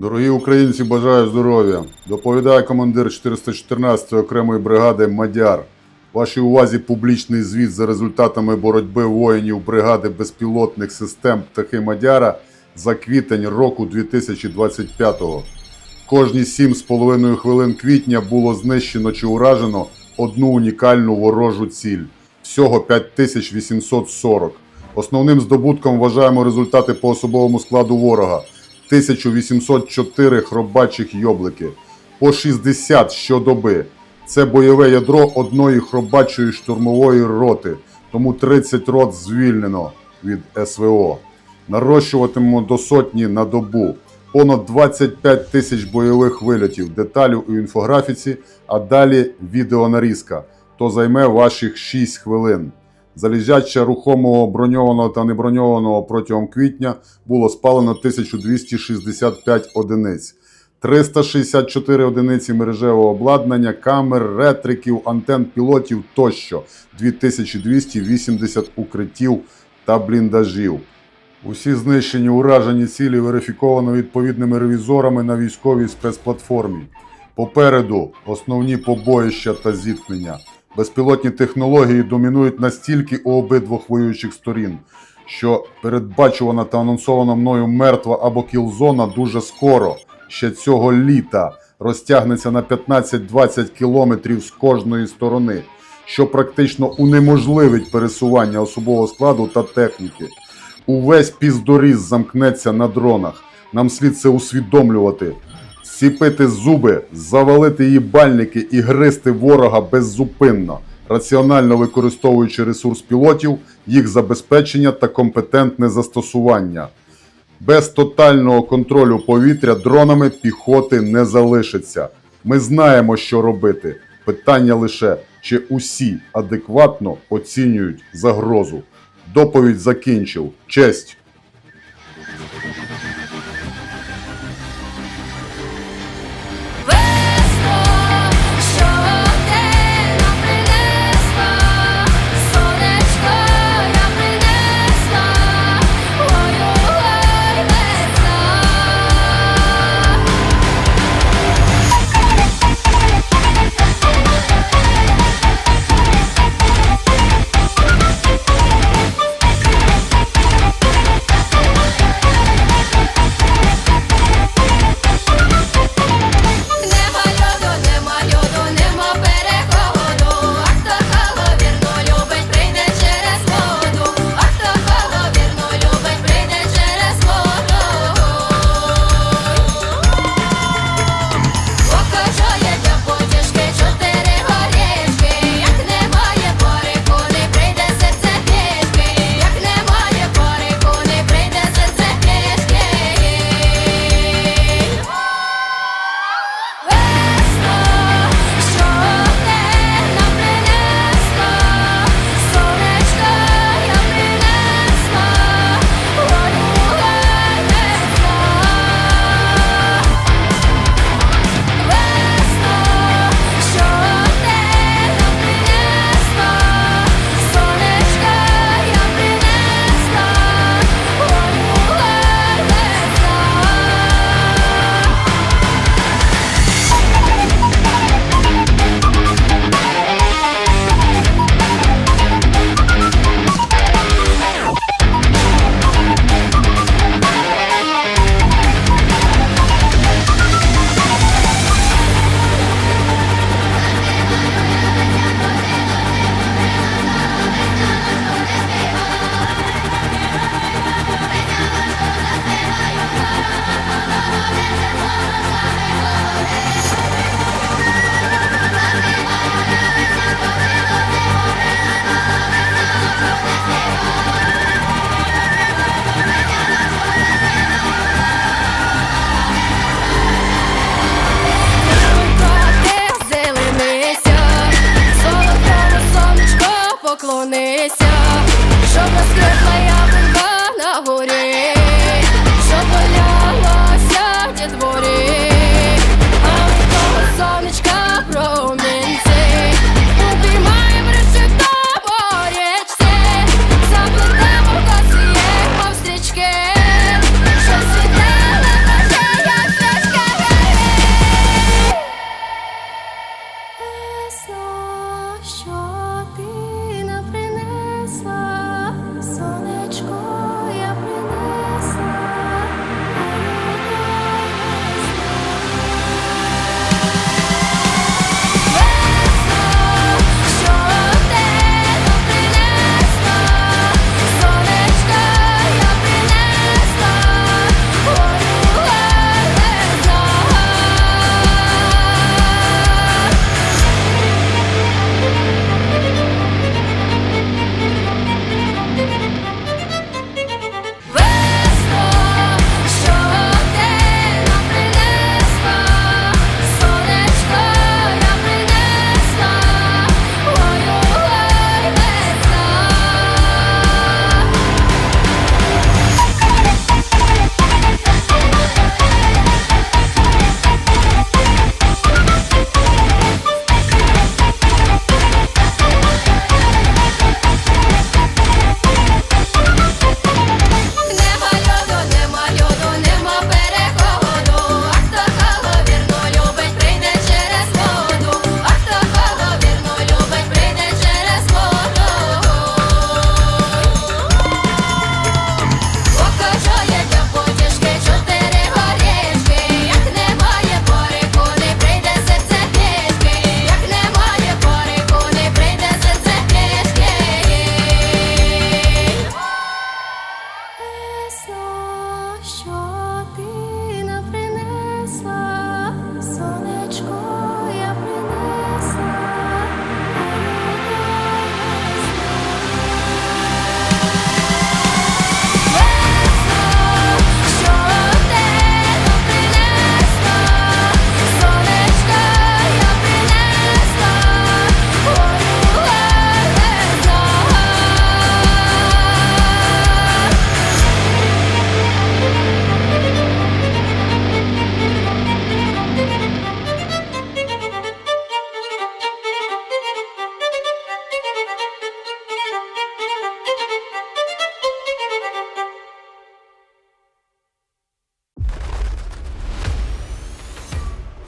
Дорогі українці, бажаю здоров'я. Доповідає командир 414-ї окремої бригади Мадяр. Вашій увазі публічний звіт за результатами боротьби воїнів бригади безпілотних систем птахи Мадяра за квітень року 2025-го. Кожні 7,5 хвилин квітня було знищено чи уражено одну унікальну ворожу ціль. Всього 5840. Основним здобутком вважаємо результати по особовому складу ворога. 1804 хробачих йоблики, по 60 щодоби. Це бойове ядро одної хробачої штурмової роти, тому 30 рот звільнено від СВО. Нарощуватимемо до сотні на добу. Понад 25 тисяч бойових вильотів, деталі у інфографіці, а далі відеонарізка. То займе ваших 6 хвилин. Залізяча рухомого броньованого та неброньованого протягом квітня було спалено 1265 одиниць. 364 одиниці мережевого обладнання, камер, ретриків, антен пілотів тощо, 2280 укриттів та бліндажів. Усі знищені уражені цілі верифіковано відповідними ревізорами на військовій спецплатформі. Попереду основні побоїща та зіткнення. Безпілотні технології домінують настільки у обидвох воюючих сторін, що передбачувана та анонсована мною мертва або кілзона дуже скоро, ще цього літа, розтягнеться на 15-20 кілометрів з кожної сторони, що практично унеможливить пересування особового складу та техніки. Увесь піздоріз замкнеться на дронах. Нам слід це усвідомлювати. Сіпити зуби, завалити їбальники і гризти ворога беззупинно, раціонально використовуючи ресурс пілотів, їх забезпечення та компетентне застосування. Без тотального контролю повітря дронами піхоти не залишиться. Ми знаємо, що робити. Питання лише, чи усі адекватно оцінюють загрозу. Доповідь закінчив. Честь! Поклонися, щоб розквітла яблунька